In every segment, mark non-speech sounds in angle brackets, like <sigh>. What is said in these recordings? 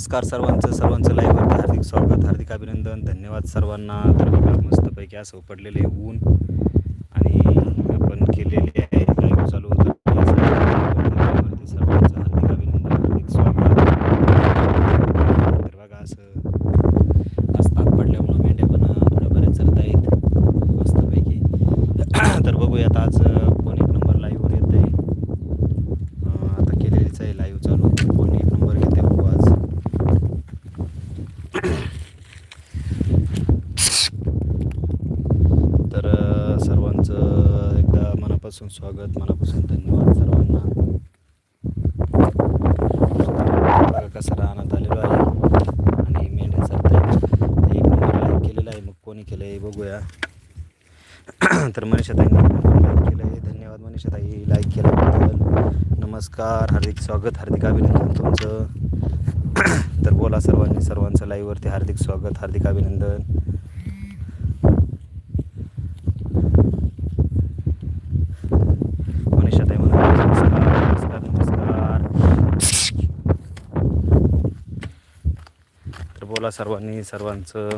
नमस्कार सर्वांचं सर्वांचं लाईव्हवरती हार्दिक स्वागत हार्दिक अभिनंदन. धन्यवाद सर्वांना. तर बघा मस्तपैकी असं पडलेले ऊन आणि आपण केलेले आहे. लाईव्ह चालू होतं. सर्वांचं हार्दिक अभिनंदन हार्दिक स्वागत. तर बघा असं आज ताप पडल्यामुळं मेंढ्या पण थोड्या बऱ्याच चरत आहेत. मस्तपैकी. तर बघूयात आज कोण एक नंबर लाईव्हवर येत आहे अं, आता केलेलीच आहे लाईव्ह चालू कोण एक नंबर घेते बघू आज तर अं, सर्वांचं एकदा मनापासून स्वागत मनापासून धन्यवाद सर्वांना. बघा कसं राहण्यात आलेलो आहे. आणि मेंढ्या चरताय एक नंबर लाईक केलेला आहे. मग कोणी केलं आहे बघूया. <clears throat> तर मनीषाताईंनी लाईक केलं आहे. धन्यवाद मनीषाताई. लाईक केल्याबद्दल नमस्कार. हार्दिक स्वागत. हार्दिक अभिनंदन तुमचं. <clears throat> तर बोला सर्वांनी. सर्वांचं लाईव्हवरती हार्दिक स्वागत. हार्दिक अभिनंदन मनीषाताई म्हणा नमस्कार नमस्कार नमस्कार तर बोला सर्वांनी सर्वांचं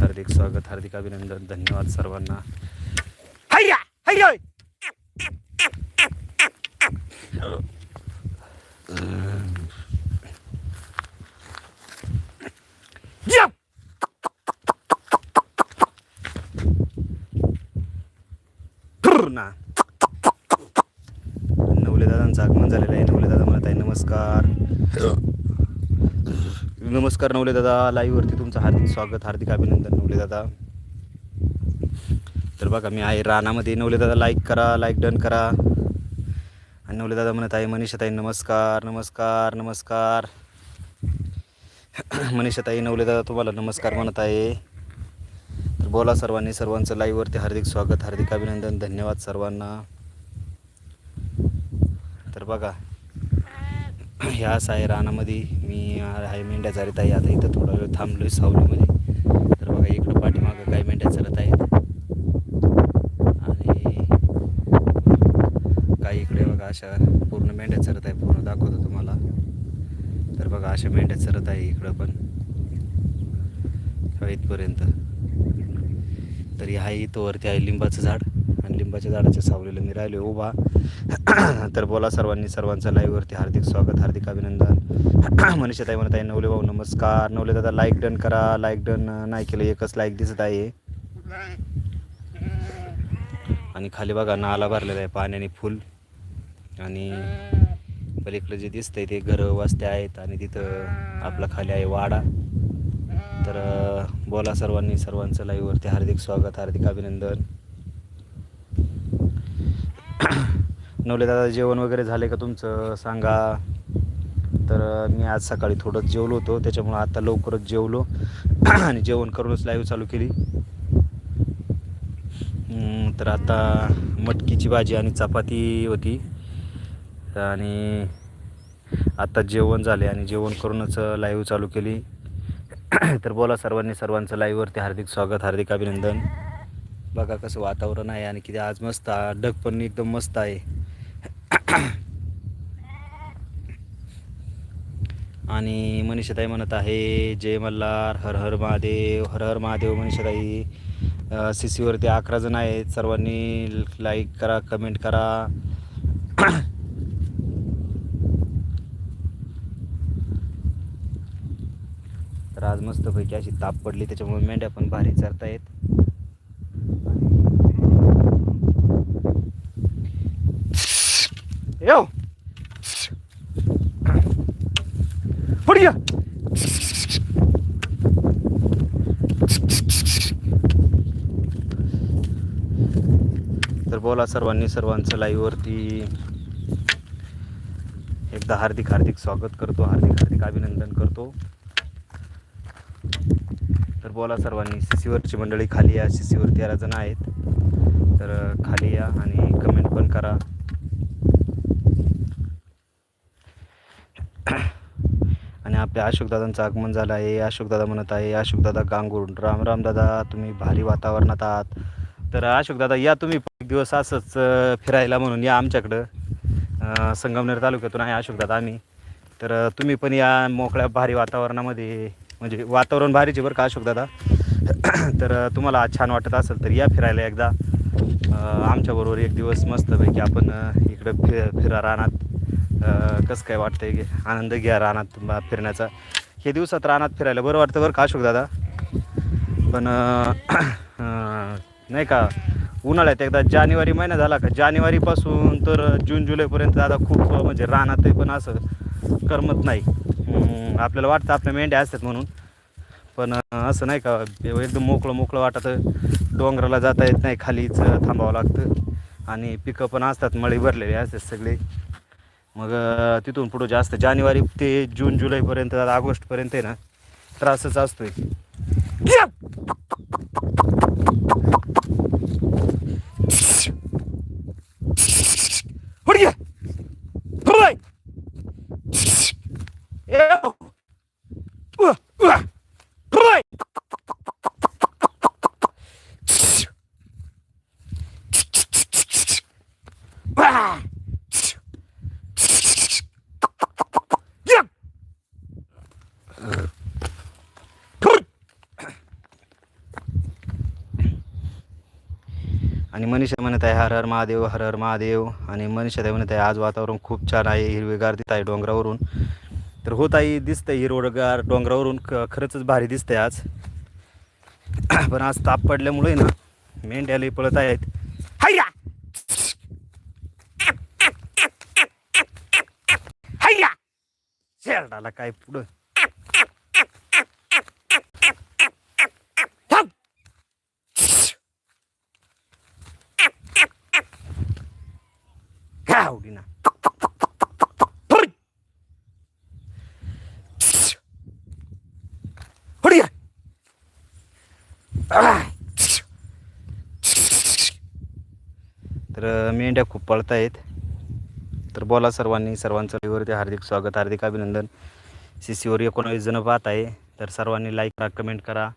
हार्दिक स्वागत हार्दिक अभिनंदन धन्यवाद सर्वांना. हैया हैया या! नवले दादांचं आगमन झालेलं आहे. नवले दादा म्हणत आहे नमस्कार. नमस्कार नवले दादा. लाईव्हवरती तुमचं हार्दिक स्वागत हार्दिक अभिनंदन नवले दादा. तर बघा मी आहे रानामध्ये. नवले दादा लाईक करा लाईक डन करा. आणि नवले दादा म्हणत आहे मनीषाताई नमस्कार नमस्कार नमस्कार. <clears throat> मनीषाताई नवले दादा तुम्हाला नमस्कार म्हणत आहे. तर बोला सर्वांनी सर्वांचं लाईव्हवरती हार्दिक स्वागत हार्दिक अभिनंदन. धन्यवाद सर्वांना. तर बघा ह्या असं आहे रानामध्ये मी आहे मेंढ्या चालत आहे. आता इथं थोडा वेळ थांबलो आहे सावलीमध्ये. तर बघा इकडं पाठीमागं काही मेंढ्या चरत आहेत. आणि काही इकडे बघा अशा पूर्ण मेंढ्या चरत आहे. पूर्ण दाखवतो तुम्हाला. तर बघा अशा मेंढ्या चरत आहे इकडं पण. इथपर्यंत तर ह्या इथं वरती आहे लिंबाचं झाड. आणि लिंबाच्या झाडाच्या सावलीला मी राहिलो उभा. <clears throat> तर बोला सर्वांनी सर्वांचं लाईव्हवरती हार्दिक स्वागत हार्दिक अभिनंदन. मनीषाताई म्हणत आहे नवले भाऊ नमस्कार. नवले दादा लाईक डन करा. लाईक डन नाही केलं एकच लाईक दिसत आहे. आणि खाली बघा नाला भरलेला आहे पाण्याने फुल. आणि पलीकडे जे दिसतंय ते घरं वस्त्या आहेत आणि तिथं आपला खाली आहे वाडा. तर बोला सर्वांनी सर्वांचं लाईव्हवरती हार्दिक स्वागत हार्दिक अभिनंदन. नवले दादा जेवण वगैरे झाले का तुमचं? सांगा. तर मी आज सकाळी थोडंच जेवलो होतो त्याच्यामुळं आता लवकरच जेवलो. <clears throat> आणि जेवण करूनच लाईव्ह चालू केली. तर आता मटकीची भाजी आणि चपाती होती. आणि आता जेवण झाले आणि जेवण करूनच लाईव्ह चालू केली. <clears throat> तर बोला सर्वांनी सर्वांचं लाईव्हवरती हार्दिक स्वागत हार्दिक अभिनंदन. बघा कसं वातावरण आहे आणि किती आज मस्त ढग पण एकदम मस्त आहे. आणि मनीषाताई म्हणत आहे जय मल्हार हर हर महादेव हर हर महादेव मनीषाताई. सी सीवरती अकरा जण आहेत. सर्वांनी लाईक करा कमेंट करा. तर आज मस्तपैकी अशी ताप पडली त्याच्यामुळे मेंढ्या पण भारी चरतायत. यो पुढे घ्या. तर बोला सर्वांनी सर्वांचं लाईव्हवरती एकदा हार्दिक हार्दिक स्वागत करतो हार्दिक हार्दिक अभिनंदन करतो. तर बोला सर्वांनी सीसीवरची मंडळी खाली या सीसीवरती तेरा जण आहेत. तर खाली या आणि कमेंट पण करा आणि आपल्या अशोकदादांचं आगमन झालं आहे. अशोकदादा म्हणत आहे अशोकदादा गांगूर राम राम दादा तुम्ही भारी वातावरणात आहात. तर अशोकदादा या तुम्ही एक दिवस असंच फिरायला म्हणून या आमच्याकडं. संगमनेर तालुक्यातून आहे अशोकदादा आम्ही. तर तुम्ही पण या मोकळ्या भारी वातावरणामध्ये म्हणजे वातावरण भारीचे बरं का अशोकदादा. <clears throat> तर तुम्हाला छान वाटत असेल तर या फिरायला एकदा. आमच्याबरोबर एक दिवस मस्तपैकी आपण इकडं फि फिरा राहणार कसं काय वाटतंय की आनंद घ्या रानात म- फिरण्याचा. हे दिवसात रानात फिरायला बरं वाटतं बरं का अशोक दादा? पण नाही का उन्हाळ्यात एकदा जानेवारी महिना झाला का जानेवारीपासून तर जून जुलैपर्यंत दादा खूप म्हणजे रानात पण असं करमत नाही. आपल्याला वाटतं आपल्या मेंढ्या असतात म्हणून. पण असं नाही का एकदम मोकळं मोकळं वाटतं. डोंगराला जाता येत नाही खालीच थांबावं लागतं. आणि पिकं पण असतात मळी भरलेली असतात सगळे. मग तिथून पुढं जास्त जानेवारी ते जून जुलैपर्यंत ऑगस्टपर्यंत आहे ना त्रासच असतोय. आणि मनीषा म्हणत आहे हर हर महादेव हर हर महादेव. आणि मनीषा म्हणत आहे आज वातावरण खूप छान आहे हिरवेगार दिसत आहे डोंगरावरून. तर होत आहे दिसतंय हिरवगार डोंगरावरून ख खरंच भारी दिसतंय आज. <clears throat> पण आज ताप पडल्यामुळे ना मेंढ्याला पळत आहेत. हैया हैया शेरडाला काय पुढं? काय तर मेंढ्या खूप पळतायत. तर बोला सर्वांनी सर्वांचं लाईव्हवरती हार्दिक स्वागत हार्दिक अभिनंदन. सी सीवर एकोणावीस जण पाहत आहे. तर सर्वांनी लाईक करा कमेंट करा.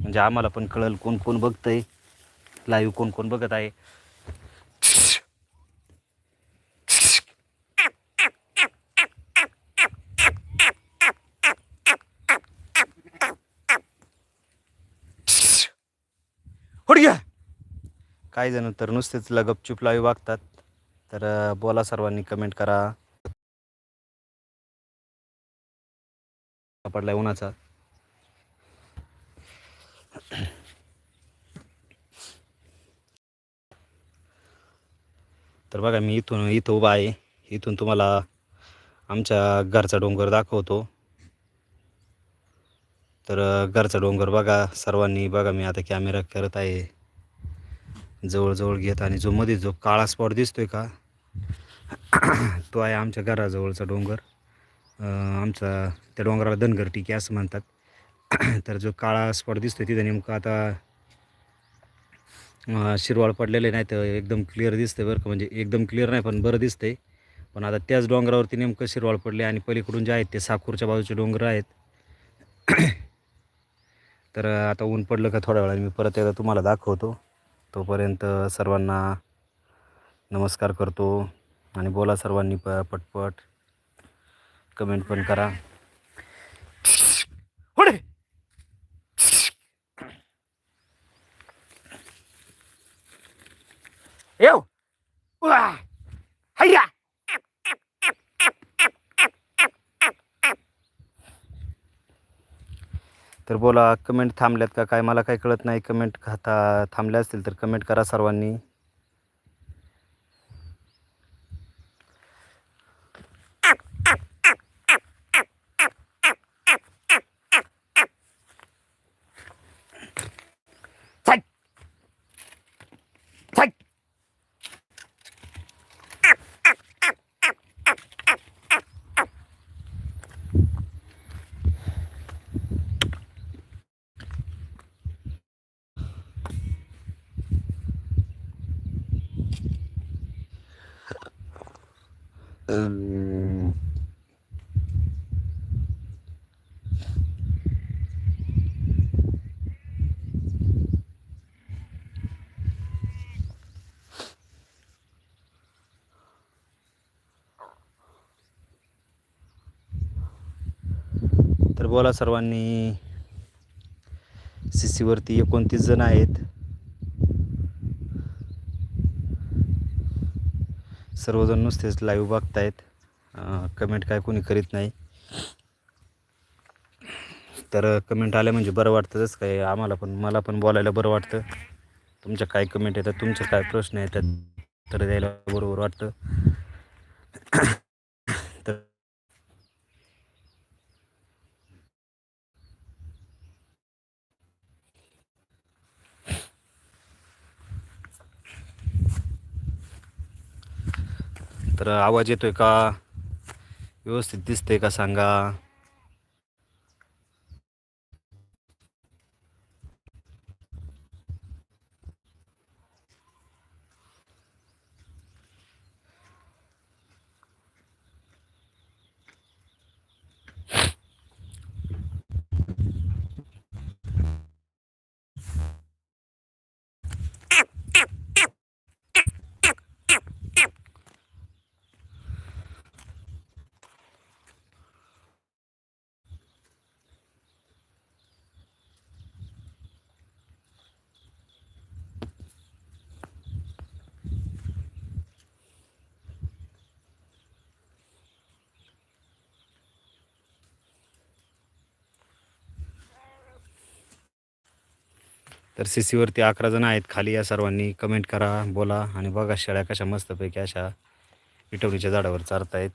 म्हणजे आम्हाला पण कळेल कोण कोण बघतंय. लाईव्ह कोण कोण बघत आहे. काही जण तर नुसतेच ल- लावी वागतात. तर बोला सर्वांनी कमेंट करा. पडलाय उन्हाचा. तर बघा मी इथून इथं उभा आहे. इथून तुम्हाला आमच्या घरचा डोंगर दाखवतो. तर घरचा डोंगर बघा सर्वांनी बघा मी आता कॅमेरा करत आहे. जवळजवळ घेत आणि जो मध्ये जो काळा स्पॉट दिसतोय का? <coughs> तो आहे आमच्या घराजवळचा डोंगर. आमचा त्या डोंगराला धनगर टिकी असं म्हणतात. <coughs> तर जो काळा स्पॉट दिसतोय तिथं नेमकं आता शिरवाळ पडलेले नाही तर एकदम क्लिअर दिसतंय बरं का. म्हणजे एकदम क्लिअर नाही पण बरं दिसतंय. पण आता त्याच डोंगरावरती नेमकं शिरवाळ पडले आणि पलीकडून जे आहेत ते साखूरच्या बाजूचे डोंगर आहेत. <coughs> तर आता ऊन पडलं का थोड्या वेळाने मी परत एकदा तुम्हाला दाखवतो. तोपर्यंत सर्वांना नमस्कार करतो आणि बोला सर्वांनी प पटपट. कमेंट पण करा. होडे! येऊ. उआ! तर बोला कमेंट थांबल्यात का? काय मला काही कळत नाही. कमेंट खाता थांबल्या असतील तर कमेंट करा सर्वांनी. Um, बोला सर्वांनी सी सीवरती एकोणतीस जण आहेत. सर्वजण नुसतेच लाईव्ह बघतायत. कमेंट काय कोणी करीत नाही. तर कमेंट आल्या म्हणजे बरं वाटतं जसं काय आम्हाला पण मला पण बोलायला बरं वाटतं. तुमच्या काय कमेंट येतात तुमचे काय प्रश्न येतात तर द्यायला बरोबर वाटतं तर तर आवाज येतोय का? व्यवस्थित दिसतंय का सांगा? तर सी सीवरती अकरा जण आहेत खाली या सर्वांनी. कमेंट करा बोला आणि बघा शेळ्या कशा मस्तपैकी अशा विटवणीच्या झाडावर चारतायत.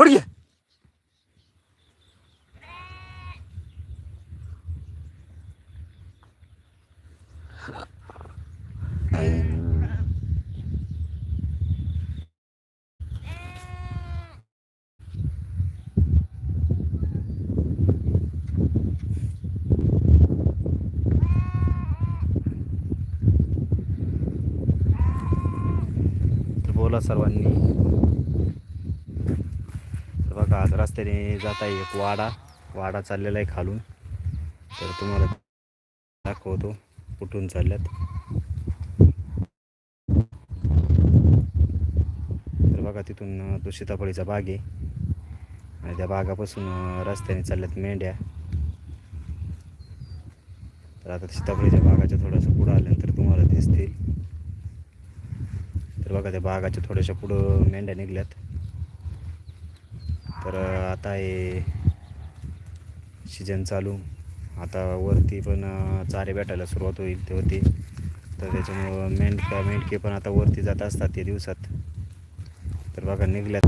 होडगे तर बोला सर्वांनी तर बघा आज रस्त्याने जात आहे एक वाडा. वाडा चाललेला आहे खालून. तर तुम्हाला दाखवतो कुठून चालल्यात. तर बघा तिथून तो सीताफळीचा बाग आहे. आणि त्या बागापासून रस्त्याने चालल्यात मेंढ्या. तर आता सीताफळीच्या बागाच्या थोडंसं पुढं आल्यानंतर तुम्हाला दिसतील. तर बघा त्या बागाच्या थोड्याशा पुढं मेंढ्या निघल्यात. तर आता हे सीजन चालू. आता वरती पण चारे भेटायला सुरुवात होईल ते होती तर त्याच्यामुळं मेंढका मेंढके पण आता वरती जात असतात ते दिवसात. तर बघा निघल्यात.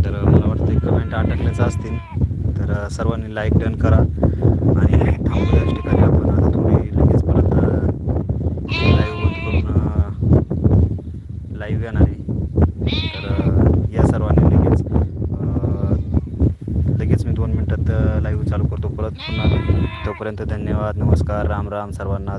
तर मला वाटतं कमेंट अटकल्याच असतील. तर सर्वांनी लाईक डन करा. आणि <laughs> थांबू याच ठिकाणी आपण आता थोडी लगेच परत लाईव्ह बंद करून लाईव्ह येणार आहे तर अ, या सर्वांनी लगेच अ, लगेच मी दोन मिनटात लाईव्ह चालू करतो परत पुन्हा तोपर्यंत धन्यवाद नमस्कार राम राम सर्वांना.